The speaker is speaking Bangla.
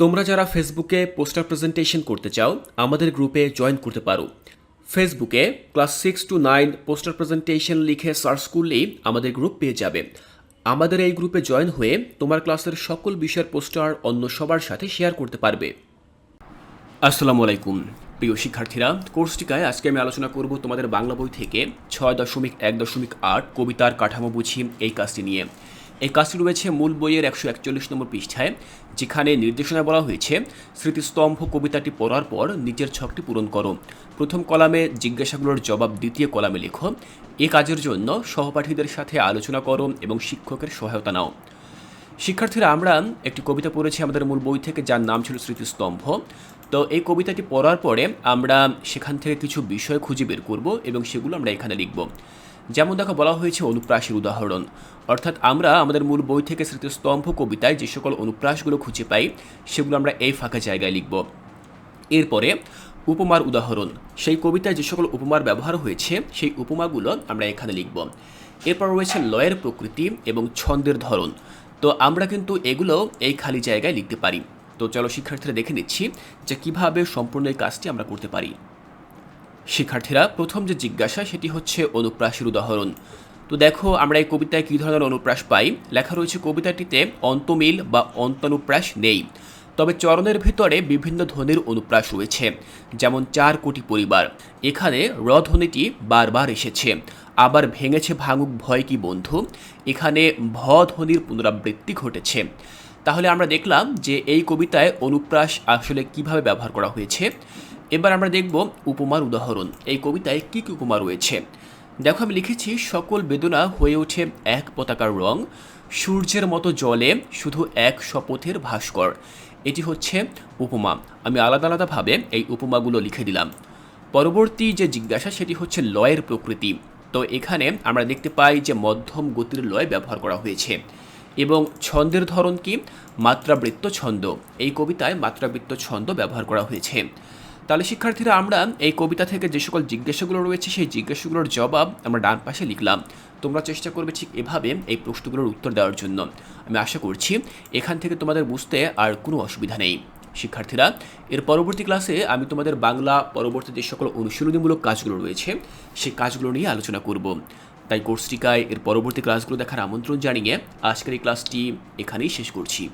তোমরা যারা ফেসবুকে পোস্টার প্রেজেন্টেশন করতে চাও, আমাদের গ্রুপে জয়েন করতে পারো। ফেসবুকে class six to nine poster presentation লিখে সার্চ করলেই আমাদের গ্রুপ পেয়ে যাবে। আমাদের এই গ্রুপে জয়েন হয়ে তোমার ক্লাসের সকল বিষয়ের পোস্টার অন্য সবার সাথে শেয়ার করতে পারবে। আসসালামু আলাইকুম। প্রিয় শিক্ষার্থীরা কোর্সটিকায় আজকে আমি আলোচনা করব তোমাদের বাংলা বই থেকে ছয় দশমিক এক দশমিক আট কবিতার কাঠামো বুঝি এই কাজটি নিয়ে। এই কাজটি রয়েছে মূল বইয়ের একশো একচল্লিশ নম্বর পৃষ্ঠায়, যেখানে নির্দেশনা বলা হয়েছে, স্মৃতিস্তম্ভ কবিতাটি পড়ার পর নিচের ছকটি পূরণ করো। প্রথম কলামে জিজ্ঞাসাগুলোর জবাব দ্বিতীয় কলামে লেখো, এ কাজের জন্য সহপাঠীদের সাথে আলোচনা করো এবং শিক্ষকের সহায়তা নাও। শিক্ষার্থীরা, আমরা একটি কবিতা পড়েছি আমাদের মূল বই থেকে, যার নাম ছিল স্মৃতিস্তম্ভ। তো এই কবিতাটি পড়ার পরে আমরা সেখান থেকে কিছু বিষয় খুঁজে বের করব এবং সেগুলো আমরা এখানে লিখব। যেমন দেখো বলা হয়েছে অনুপ্রাসের উদাহরণ। অর্থাৎ আমরা আমাদের মূল বই থেকে স্মৃতিস্তম্ভ কবিতায় যে সকল অনুপ্রাসগুলো খুঁজে পাই, সেগুলো আমরা এই ফাঁকা জায়গায় লিখব। এরপরে উপমার উদাহরণ। সেই কবিতায় যে সকল উপমার ব্যবহার হয়েছে, সেই উপমাগুলো আমরা এখানে লিখব। এরপর রয়েছে লয়ের প্রকৃতি এবং ছন্দের ধরন। তো আমরা কিন্তু এগুলো এই খালি জায়গায় লিখতে পারি। তো চলো শিক্ষার্থীরা দেখে নিচ্ছি যে কীভাবে সম্পূর্ণ এই কাজটি আমরা করতে পারি। শিক্ষার্থীরা প্রথম যে জিজ্ঞাসা সেটি হচ্ছে অনুপ্রাসের উদাহরণ। তো দেখো, আমরা এই কবিতায় কী ধরনের অনুপ্রাস পাই? লেখা রয়েছে, কবিতাটিতে অন্তমিল বা অন্তনুপ্রাস নেই। তবে চরণের ভিতরে বিভিন্ন ধ্বনির অনুপ্রাস রয়েছে, যেমন চার কোটি পরিবার। এখানে র ধ্বনিটি বারবার এসেছে। আবার ভেঙেছে ভাঙুক ভয় কি বন্ধু? এখানে ভ ধ্বনির পুনরাবৃত্তি ঘটেছে। তাহলে আমরা দেখলাম যে এই কবিতায় অনুপ্রাস আসলে কীভাবে ব্যবহার করা হয়েছে। এবার আমরা দেখব উপমার উদাহরণ। এই কবিতায় কী কী উপমা রয়েছে? দেখো, আমি লিখেছি, সকল বেদনা হয়ে ওঠে এক পতাকার রং, সূর্যের মতো জলে শুধু এক শপথের ভাস্কর। এটি হচ্ছে উপমা। আমি আলাদা আলাদাভাবে এই উপমাগুলো লিখে দিলাম। পরবর্তী যে জিজ্ঞাসা, সেটি হচ্ছে লয়ের প্রকৃতি। তো এখানে আমরা দেখতে পাই যে মধ্যম গতির লয় ব্যবহার করা হয়েছে। এবং ছন্দের ধরন কি? মাত্রাবৃত্ত ছন্দ। এই কবিতায় মাত্রাবৃত্ত ছন্দ ব্যবহার করা হয়েছে। তাহলে শিক্ষার্থীরা, আমরা এই কবিতা থেকে যে সকল জিজ্ঞাসাগুলো রয়েছে, সেই জিজ্ঞাসাগুলোর জবাব আমরা ডান পাশে লিখলাম। তোমরা চেষ্টা করবে ঠিক এভাবে এই প্রশ্নগুলোর উত্তর দেওয়ার জন্য। আমি আশা করছি এখান থেকে তোমাদের বুঝতে আর কোনো অসুবিধা নেই। শিক্ষার্থীরা, এর পরবর্তী ক্লাসে আমি তোমাদের বাংলা পরবর্তী যে সকল অনুশীলনীমূলক কাজগুলো রয়েছে, সেই কাজগুলো নিয়ে আলোচনা করব। তাই কোর্সটিকায় এর পরবর্তী ক্লাসগুলো দেখার আমন্ত্রণ জানিয়ে আজকের এই ক্লাসটি এখানেই শেষ করছি।